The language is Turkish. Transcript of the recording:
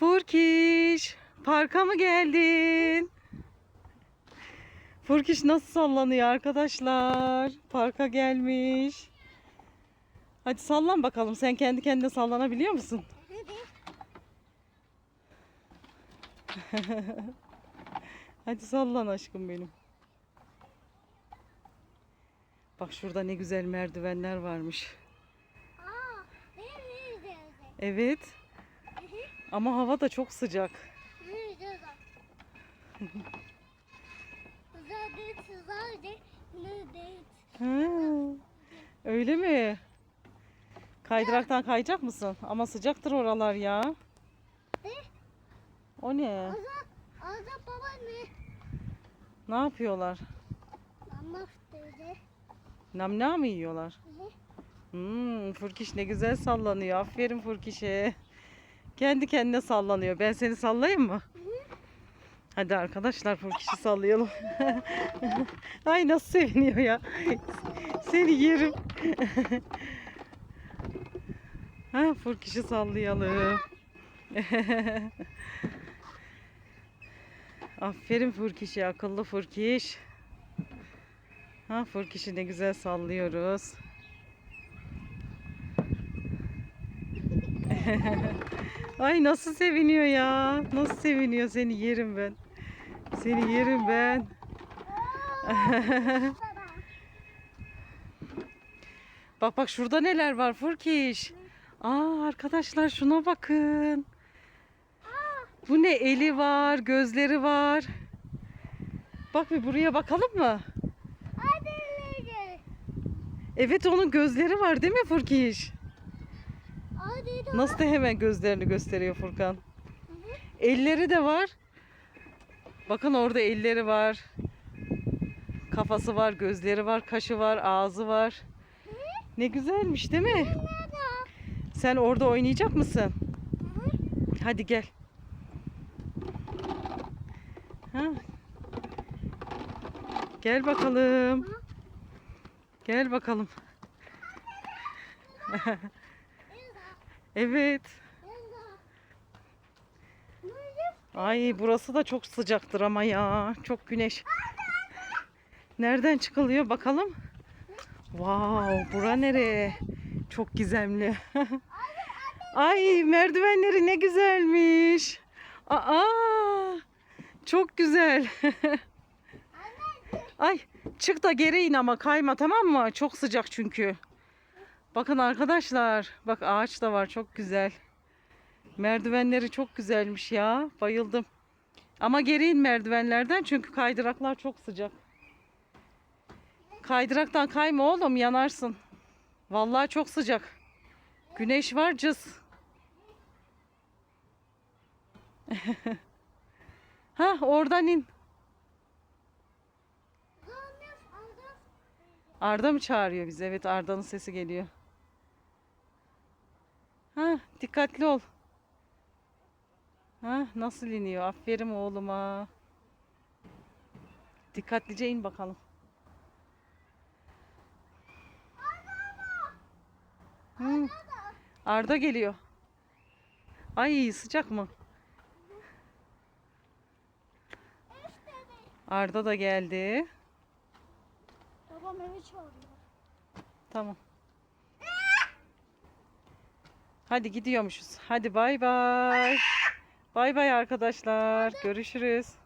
Furkiş, parka mı geldin? Furkiş nasıl sallanıyor arkadaşlar? Parka gelmiş. Hadi sallan bakalım. Sen kendi kendine sallanabiliyor musun? Hadi sallan aşkım benim. Bak şurada ne güzel merdivenler varmış. Aa, benim. Evet. Ama hava da çok sıcak. Ha, öyle mi? Kaydıraktan kayacak mısın? Ama sıcaktır oralar ya. O ne? Azat baba ne? Ne yapıyorlar? Namna mı yiyorlar? Hmm, Furkiş ne güzel sallanıyor. Aferin Furkiş'e. Kendi kendine sallanıyor. Ben seni sallayayım mı? Hadi arkadaşlar Furkiş'i sallayalım. Ay nasıl seviniyor ya. Seni yerim. ha, Furkiş'i sallayalım. Aferin Furkiş'e akıllı Furkiş. Ha Furkiş'i ne güzel sallıyoruz. Ay nasıl seviniyor ya. Nasıl seviniyor seni yerim ben. Seni yerim ben. Bak bak şurada neler var Furkiş. Aa arkadaşlar şuna bakın. Bu ne eli var, gözleri var. Bak bir buraya bakalım mı? Evet onun gözleri var değil mi Furkiş? Nasıl da hemen gözlerini gösteriyor Furkan. Elleri de var. Bakın orada elleri var. Kafası var, gözleri var, kaşı var, ağzı var. Ne güzelmiş değil mi? Sen orada oynayacak mısın? Hadi gel. Ha. Gel bakalım. Gel bakalım. evet. Ay burası da çok sıcaktır ama ya. Çok güneş. Nereden çıkılıyor bakalım. Wow, bura nereye? Çok gizemli. Ay merdivenleri ne güzelmiş. Aa, çok güzel. Ay çık da geri in ama kayma tamam mı? Çok sıcak çünkü. Bakın arkadaşlar. Bak ağaç da var çok güzel. Merdivenleri çok güzelmiş ya. Bayıldım. Ama geri in merdivenlerden çünkü kaydıraklar çok sıcak. Kaydıraktan kayma oğlum yanarsın. Vallahi çok sıcak. Güneş var cız. ha oradan in. Arda mı çağırıyor bizi? Evet Arda'nın sesi geliyor. Ha dikkatli ol. Ha nasıl iniyor? Aferin oğluma. Dikkatlice in bakalım. Hı. Arda geliyor. Ay sıcak mı? Arda da geldi. Babam evi çağırıyor. Tamam. Hadi gidiyormuşuz. Hadi bay bay. Bay bay arkadaşlar. Görüşürüz.